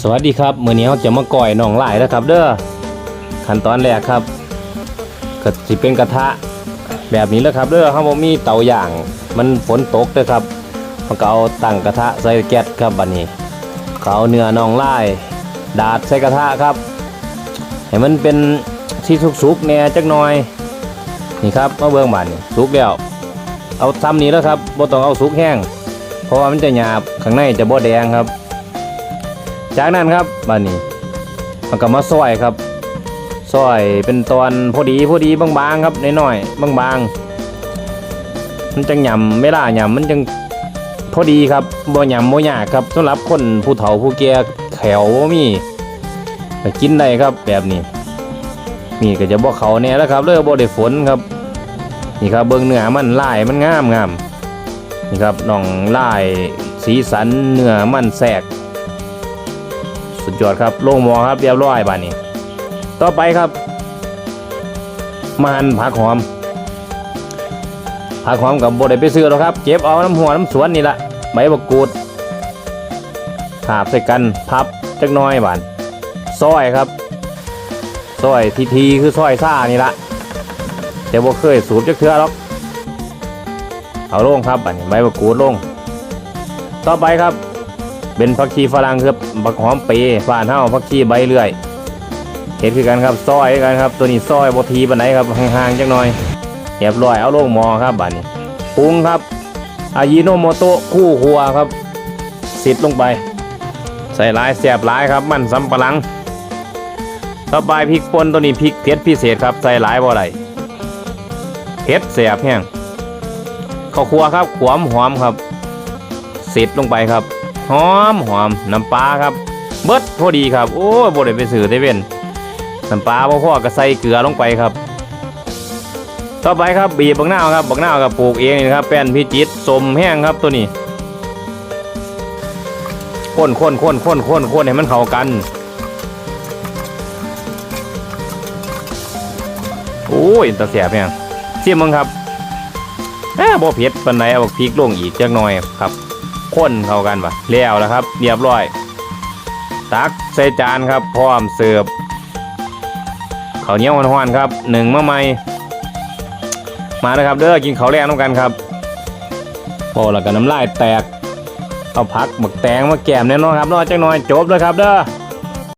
สวัสดีครับมื้อนี้เราจะมาก่อยหนองหลายนะครับ เด้อขั้นตอนแรกครับก็สิเป็นกระทะแบบนี้แล้วครับเด้อเฮาบ่มีเตาย่างมันฝนตกเด้อครับเราก็เอาตั้งกระทะใส่แก๊สครับบัดนี้เขาเอาเนื้อหนองลาย ดาดใส่กระทะครับให้มันเป็นที่สุกๆแน่จักหน่อยนี่ครับมาเบิ่งบัดนี้สุกแล้วเอาซ้ำนี้แล้วครับบ่ต้องเอาสุกแห้งเพราะว่ามันจะหยาบข้างในจะบ่แดงครับ จากนั้นครับบ้านนี้มันก็มาซอยครับซอยเป็นตอนพอดีพอดีบางๆครับน้อยๆบางๆมันจังหยำไม่ล่าหยำมันจังพอดีครับบ่หยำบ่หยากครับสำหรับคนผู้เฒ่าผู้แก่แขวบ่มีก็กินได้ครับแบบนี้นี่ก็จะบ่เขาแน่แล้วครับเลิกบ่ได้ฝนครับนี่ครับเบิ่งเนื้อมันลายมันงามงามนี่ครับน่องลายสีสันเนื้อมันแสก สุดยอดครับโล่งมอครับเรียบร้อยบานนี้ ต่อไปครับมาหั่นผักหอมผักหอมกับโบได้ไปซื้อหรอกครับเก็บเอาน้ำหัวน้ำสวนนี่ละใบบักกูดถาบใส่กันพับจักน้อยบานซอยครับซอยทีทีคือซอยซ่านี่ละแต่บ่เคยสูบจักเทื่อหรอกเอาลงครับบานนี้ใบบักกูดลง ต่อไปครับ เป็นผักชีฝรั่งครับผักหอมเปรย์ฝานเท้าผักชีใบเลื่อยเห็ดคือกันครับซอยกันครับ ตัวนี้ซอยบทีบันไหนครับห่างๆจังหน่อยเรียบร้อยเอาลงหมอครับบัดนี้ปรุงครับอายิโนโมโตะคู่ครัวครับสิดลงไป ใส่หลายแสบหลายครับ มันสำปะหลังต่อไปพริกป่นตัวนี้พริกเผ็ดพิเศษครับ ใส่หลายบ่ได้เผ็ดแสบแห้งข้าวคั่วครับขวมหอมครับสิดลงไปครับ หอมหอมน้ำปลาครับ เบิดพอดีครับ โอ้บ่ได้ไปซื้อได้เว้นน้ำปลาบ่พอก็ใส่เกลือลงไปครับ ต่อไปครับบีบบักนาครับบักนากับปลูกเองนี่นะครับแป้นพิจิตสมแห้งครับตัวนี้ข้นข้นข้นข้นข้นข้นให้มันเข้ากันโอ้ยตะเสียบเนี่ยชิมมึงครับแอบบ่เผ็ดปานใดเอาบักพริกลงอีกจักหน่อยครับ ข้นเข้ากันปะแล้วแล้วครับ เรียบร้อย ตักใส่จานครับ พร้อมเสิร์ฟข้าวเหนียวห้อนๆครับหนึ่งมะไม่มาแล้วครับเด้อกินข้าวแรงน้ำกันครับโอ้แล้วก็น้ำลายแตกเอาพักบักแตงมาแกมแน่นอนครับนอกจักหน่อยจบเลยครับเด้อ